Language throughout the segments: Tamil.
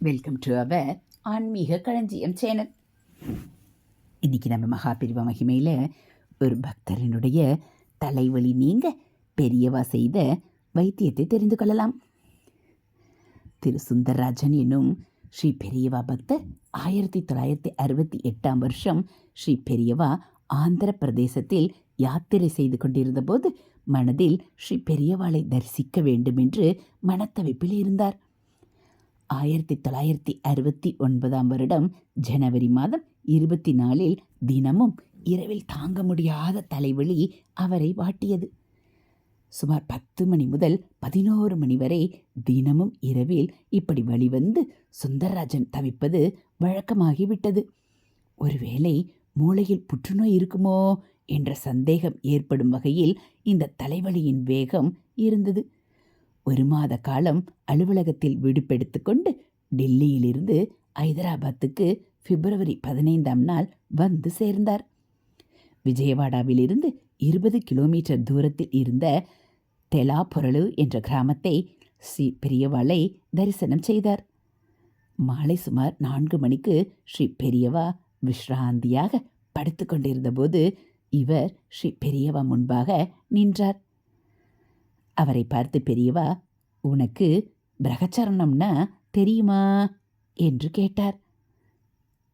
வெல்கம் டு அவர் ஆன்மீக களஞ்சியம் சேனல் இன்றைக்கி நம்ம மகாபிரிவ மகிமையில் ஒரு பக்தரினுடைய தலைவலி நீங்க பெரியவா செய்த வைத்தியத்தை தெரிந்து கொள்ளலாம். திரு சுந்தரராஜன் என்னும் ஸ்ரீ பெரியவா பக்தர் ஆயிரத்தி தொள்ளாயிரத்தி அறுபத்தி எட்டாம் வருஷம் ஸ்ரீ பெரியவா ஆந்திர பிரதேசத்தில் யாத்திரை செய்து கொண்டிருந்தபோது மனதில் ஸ்ரீ பெரியவாளை தரிசிக்க வேண்டும் என்று மனத்தவிப்பில் இருந்தார். ஆயிரத்தி தொள்ளாயிரத்தி அறுபத்தி ஒன்பதாம் வருடம் ஜனவரி மாதம் இருபத்தி நாலில் தினமும் இரவில் தாங்க முடியாத தலைவலி அவரை வாட்டியது. சுமார் பத்து மணி முதல் பதினோரு மணி வரை தினமும் இரவில் இப்படி வழிவந்து சுந்தரராஜன் தவிப்பது வழக்கமாகிவிட்டது. ஒருவேளை மூளையில் புற்றுநோய் இருக்குமோ? என்ற சந்தேகம் ஏற்படும் வகையில் இந்த தலைவலியின் வேகம் இருந்தது. ஒரு மாத காலம் அலுவலகத்தில் விடுப்பெடுத்து கொண்டு டெல்லியிலிருந்து ஐதராபாத்துக்கு பிப்ரவரி பதினைந்தாம் நாள் வந்து சேர்ந்தார். விஜயவாடாவிலிருந்து இருபது கிலோமீட்டர் தூரத்தில் இருந்த தெலாபொரலு என்ற கிராமத்தை ஸ்ரீ பெரியவாளை தரிசனம் செய்தார். மாலை சுமார் நான்கு மணிக்கு ஸ்ரீ பெரியவா விஸ்ராந்தியாக படுத்து கொண்டிருந்தபோது இவர் ஸ்ரீ பெரியவா முன்பாக நின்றார். அவரை பார்த்து பெரியவா உனக்கு பிரகச்சரணம்னா தெரியுமா? என்று கேட்டார்.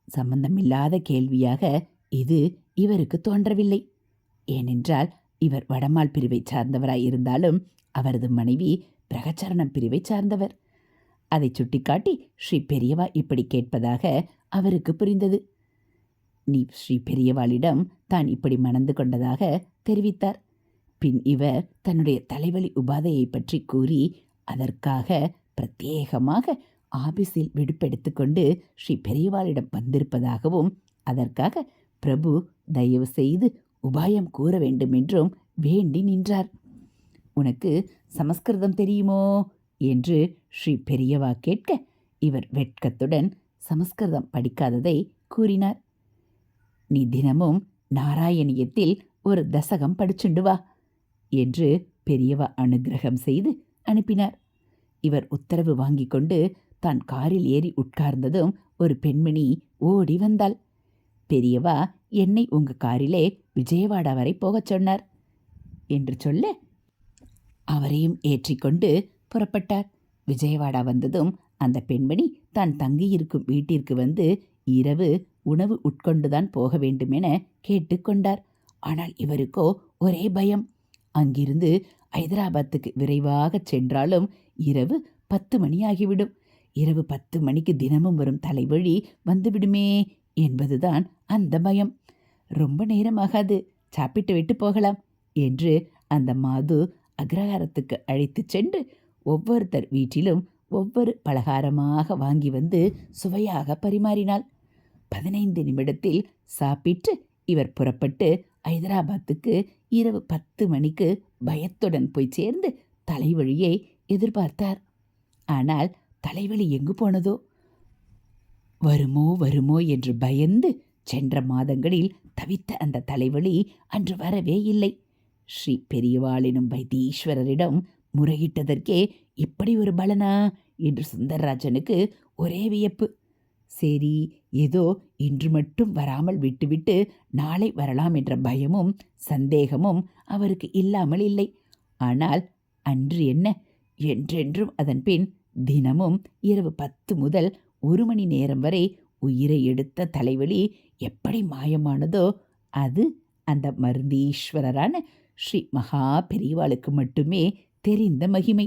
சம்பந்தமில்லாத கேள்வியாக இது இவருக்கு தோன்றவில்லை. ஏனென்றால் இவர் வடமால் பிரிவை சார்ந்தவராயிருந்தாலும் அவரது மனைவி பிரகச்சரணம் பிரிவை சார்ந்தவர். அதை சுட்டிக்காட்டி ஸ்ரீ பெரியவா இப்படி கேட்பதாக அவருக்கு புரிந்தது. நீ ஸ்ரீ பெரியவாளிடம் தான் இப்படி மணந்து கொண்டதாக தெரிவித்தார். பின் இவர் தன்னுடைய தலைவலி உபாதையை பற்றி கூறி அதற்காக பிரத்யேகமாக ஆபீஸில் விடுப்பெடுத்து கொண்டு ஸ்ரீ பெரியவாளிடம் வந்திருப்பதாகவும் அதற்காக பிரபு தயவு செய்து உபாயம் கூற வேண்டும் என்றும் வேண்டி நின்றார். உனக்கு சமஸ்கிருதம் தெரியுமோ? என்று ஸ்ரீ பெரியவா கேட்க இவர் வெட்கத்துடன் சமஸ்கிருதம் படிக்காததை கூறினார். நீ தினமும் நாராயணியத்தில் ஒரு தசகம் படிச்சுண்டு வா. என்று பெரியவா அனுகிரகம் செய்து அனுப்பினார். இவர் உத்தரவு வாங்கி கொண்டு தான் காரில் ஏறி உட்கார்ந்ததும் ஒரு பெண்மணி ஓடி வந்தாள். பெரியவா என்னை உங்க காரிலே விஜயவாடா வரை போகச் சொன்னார் என்று சொல்ல அவரையும் ஏற்றிக்கொண்டு புறப்பட்டார். விஜயவாடா வந்ததும் அந்த பெண்மணி தான் தங்கியிருக்கும் வீட்டிற்கு வந்து இரவு உணவு உட்கொண்டுதான் போக வேண்டுமென கேட்டுக்கொண்டார் ஆனால் இவருக்கோ ஒரே பயம். அங்கிருந்து ஐதராபாத்துக்கு விரைவாக சென்றாலும் இரவு பத்து மணியாகிவிடும். இரவு பத்து மணிக்கு தினமும் வரும் தலைவழி வந்துவிடுமே என்பதுதான் அந்த பயம். ரொம்ப நேரமாகாது சாப்பிட்டு விட்டு போகலாம் என்று அந்த மாது அக்ரஹாரத்துக்கு அழைத்துச் சென்று ஒவ்வொருத்தர் வீட்டிலும் ஒவ்வொரு பலகாரமாக வாங்கி வந்து சுவையாக பரிமாறினாள். பதினைந்து நிமிடத்தில் சாப்பிட்டு இவர் புறப்பட்டு ஐதராபாத்துக்கு இரவு பத்து மணிக்கு பயத்துடன் போய் சேர்ந்து தலைவழியை எதிர்பார்த்தார். ஆனால் தலைவலி எங்கு போனதோ? வருமோ வருமோ என்று பயந்து சென்ற மாதங்களில் தவித்த அந்த தலைவலி அன்று வரவே இல்லை. ஸ்ரீ பெரியவாளினும் வைத்தீஸ்வரரிடம் முறையிட்டதற்கே இப்படி ஒரு பலனா? என்று சுந்தரராஜனுக்கு ஒரே வியப்பு. சரி ஏதோ இன்று மட்டும் வராமல் விட்டுவிட்டு நாளை வரலாம் என்ற பயமும் சந்தேகமும் அவருக்கு இல்லாமல் இல்லை. ஆனால் அன்று என்ன? என்றென்றும் அதன் பின் தினமும் இரவு பத்து முதல் ஒரு மணி நேரம் வரை உயிரை எடுத்த தலைவலி எப்படி மாயமானதோ அது அந்த மருந்தீஸ்வரரான ஸ்ரீ மகா பெரியவாளுக்கு மட்டுமே தெரிந்த மகிமை.